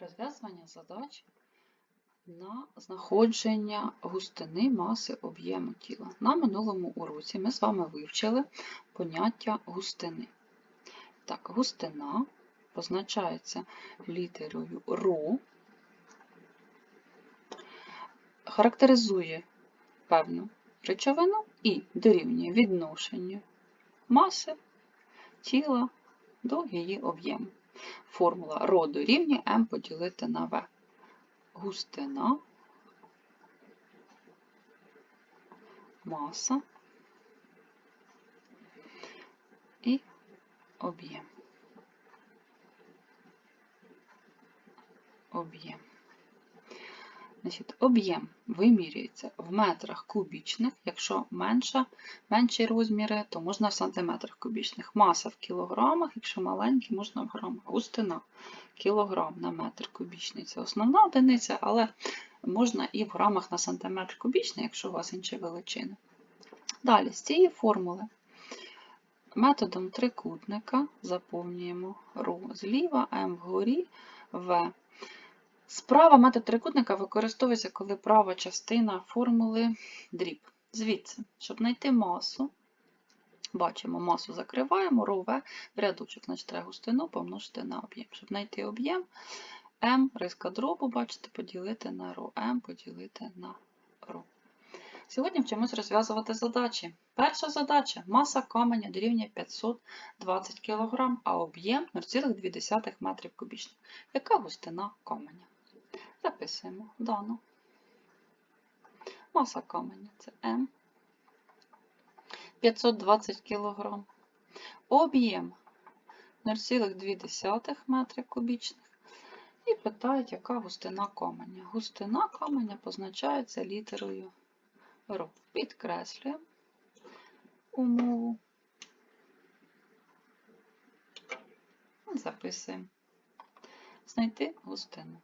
Розв'язування задач на знаходження густини маси об'єму тіла. На минулому уроці ми з вами вивчили поняття густини. Так, густина позначається літерою РО, характеризує певну речовину і дорівнює відношенню маси тіла до її об'єму. Формула роду дорівнює М поділити на В. Густина, маса і об'єм. Об'єм. Значить, об'єм вимірюється в метрах кубічних. Якщо менша, менші розміри, то можна в сантиметрах кубічних. Маса в кілограмах, якщо маленькі, можна в грамах. Густина кілограм на метр кубічний. Це основна одиниця, але можна і в грамах на сантиметр кубічний, якщо у вас інші величини. Далі, з цієї формули методом трикутника заповнюємо ру зліва, М вгорі, В. Справа метод трикутника використовується, коли права частина формули дріб. Звідси, щоб знайти масу, бачимо, масу закриваємо, ро В рядочок, значить треба густину помножити на об'єм. Щоб знайти об'єм, М, риска дробу, бачите, поділити на ро, М поділити на ро. Сьогодні вчимось розв'язувати задачі. Перша задача маса каменя дорівнює 520 кг, а об'єм 0,2 метрів кубічних. Яка густина каменя? Записуємо дану. Маса каменя це М. 520 кг. Об'єм 0,2 метри кубічних. І питають, яка густина каменя. Густина каменя позначається літерою Р. Підкреслюємо умову. Записуємо. Знайти густину.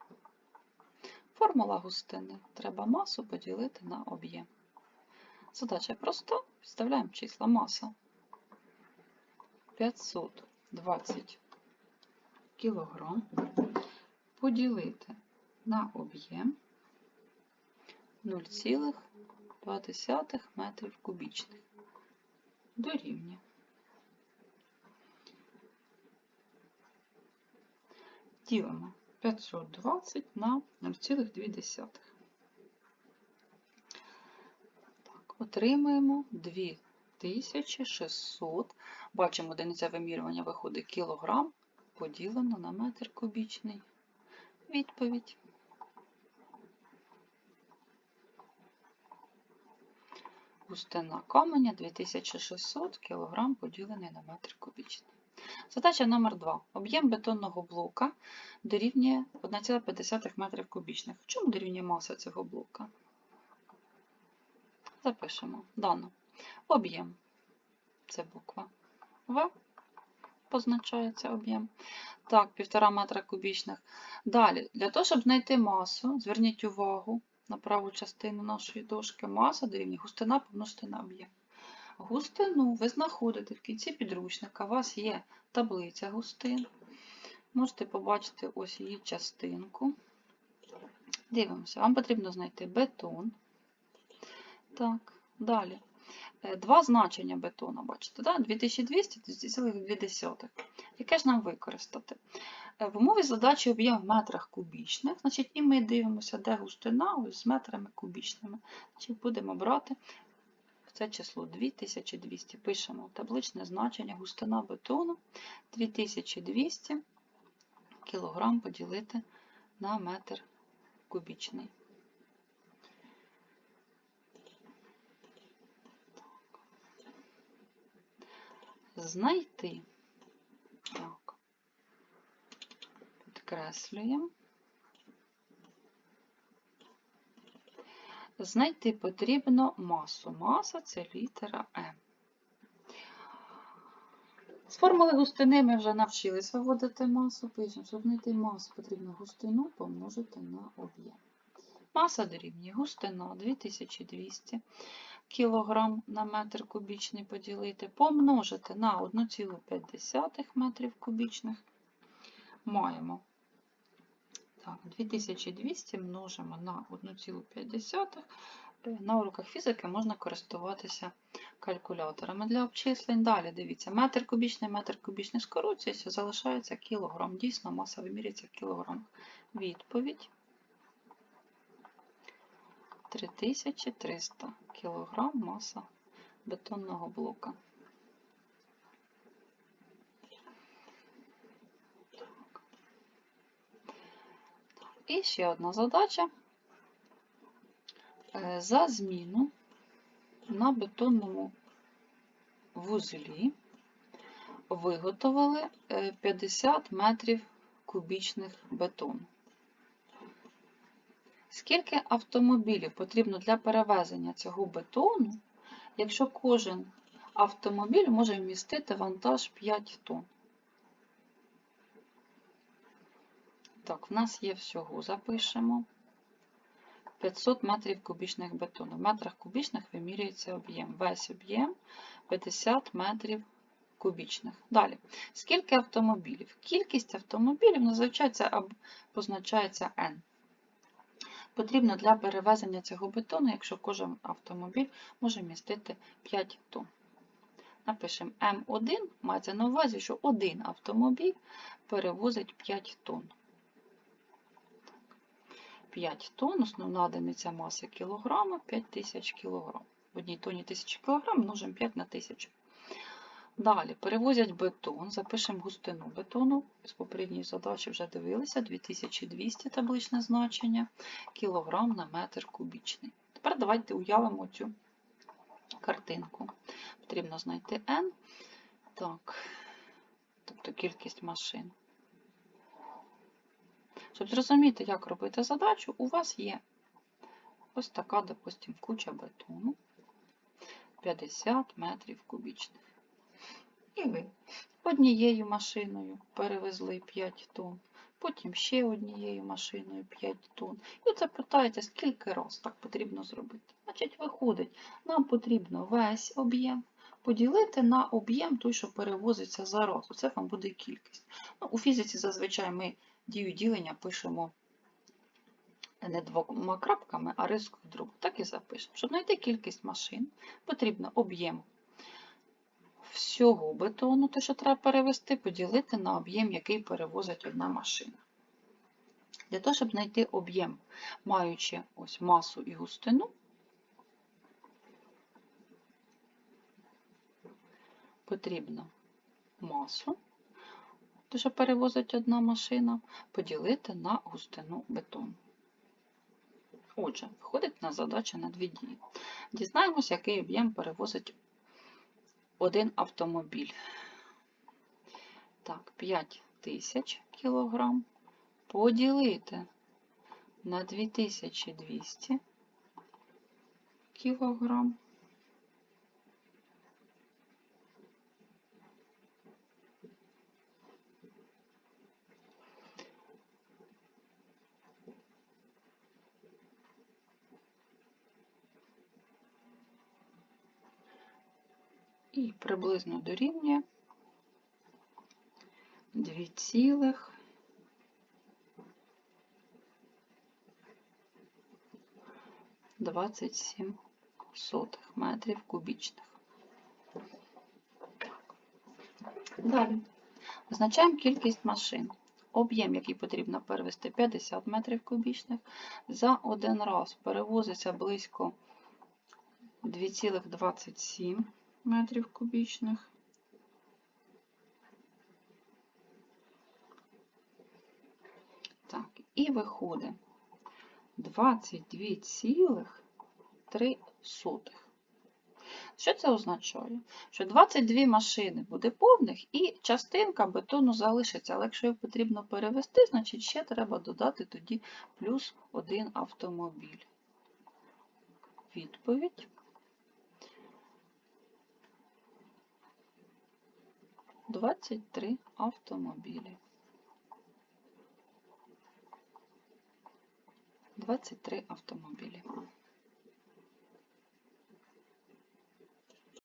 Формула густини. Треба масу поділити на об'єм. Задача проста. Підставляємо числа маса. 520 кг поділити на об'єм 0,2 метрів кубічних. Дорівнює. Ділимо 520 на 0,2. Так, отримуємо 2600. Бачимо, одиниця вимірювання виходить кілограм, поділено на метр кубічний. Відповідь. Густина каменя 2600 кг поділений на метр кубічний. Задача номер 2. Об'єм бетонного блока дорівнює 1,5 метрів кубічних. В чому дорівнює маса цього блока? Запишемо дано. Об'єм це буква В. Позначається об'єм. Так, 1,5 метра кубічних. Далі, для того, щоб знайти масу, зверніть увагу на праву частину нашої дошки. Маса дорівнює густина помножити на об'єм. Густину ви знаходите в кінці підручника. У вас є таблиця густин. Можете побачити ось її частинку. Дивимося, вам потрібно знайти бетон. Так, далі. Е, Два значення бетона, бачите, да? 2200 2,2. Яке ж нам використати? Е, В умові задачі об'єм в метрах кубічних, значить, і ми дивимося, де густина ось з метрами кубічними. Значить, будемо брати це число 2200. Пишемо табличне значення густина бетону 2200 кг поділити на метр кубічний. Знайти. Так. Підкреслюємо. Знайти потрібно масу. Маса це літера М. З формули густини ми вже навчились виводити масу. Пишемо, щоб знайти масу, потрібно густину помножити на об'єм. Маса дорівнює густина 2200 кг на метр кубічний поділити, помножити на 1,5 метрів кубічних. Маємо Так, 2200 множимо на 1,5. Е, На уроках фізики можна користуватися калькуляторами для обчислень. Далі дивіться, метр кубічний, метр кубічний скорочується, залишається кілограм. Дійсно, маса вимірюється в кілограмах. Відповідь 3300 кілограм маса бетонного блока. І ще одна задача. Е, За зміну на бетонному вузлі виготовили е, 50 метрів кубічних бетону. Скільки автомобілів потрібно для перевезення цього бетону, якщо кожен автомобіль може вмістити вантаж 5 тонн? Так, в нас є всього, запишемо 500 метрів кубічних бетону. В метрах кубічних вимірюється об'єм. Весь об'єм 50 метрів кубічних. Далі, скільки автомобілів? Кількість автомобілів називається або позначається N. Потрібно для перевезення цього бетону, якщо кожен автомобіль може містити 5 тонн. Напишемо М1, мається на увазі, що один автомобіль перевозить 5 тонн. 5 тонн, основна одиниця маси кілограма, 5000 кілограм. В одній тоні 1000 кілограм множимо 5 на 1000. Далі перевозять бетон, запишемо густину бетону. З попередньої задачі вже дивилися 2200 табличне значення, кілограм на метр кубічний. Тепер давайте уявимо цю картинку. Потрібно знайти N, так, тобто кількість машин. Щоб зрозуміти, як робити задачу, у вас є ось така, допустимо, куча бетону 50 метрів кубічних. І ви однією машиною перевезли 5 тонн, потім ще однією машиною 5 тонн. І оце питаєте, скільки раз так потрібно зробити. Значить, виходить, нам потрібно весь об'єм поділити на об'єм той, що перевозиться за раз. Оце вам буде кількість. Ну, у фізиці зазвичай ми дію ділення пишемо не двома крапками, а рискою дробу. Так і запишемо. Щоб знайти кількість машин, потрібно об'єм всього бетону, те, що треба перевести, поділити на об'єм, який перевозить одна машина. Для того, щоб знайти об'єм, маючи ось масу і густину, потрібно масу, що перевозить одна машина, поділити на густину бетону. Отже, виходить на задача на дві дії. Дізнаємось, який об'єм перевозить один автомобіль. Так, 5000 кг поділити на 2200 кг. І приблизно дорівнює 2 цілих 27 сотих метрів кубічних. Далі. Визначаємо кількість машин. Об'єм, який потрібно перевести 50 метрів кубічних. За один раз перевозиться близько 2,27 метрів кубічних. Так, і виходить 22,3. Що це означає? Що 22 машини буде повних і частинка бетону залишиться, але якщо його потрібно перевести, значить ще треба додати тоді плюс один автомобіль. Відповідь. Двадцять три автомобілі. Двадцять три автомобілі.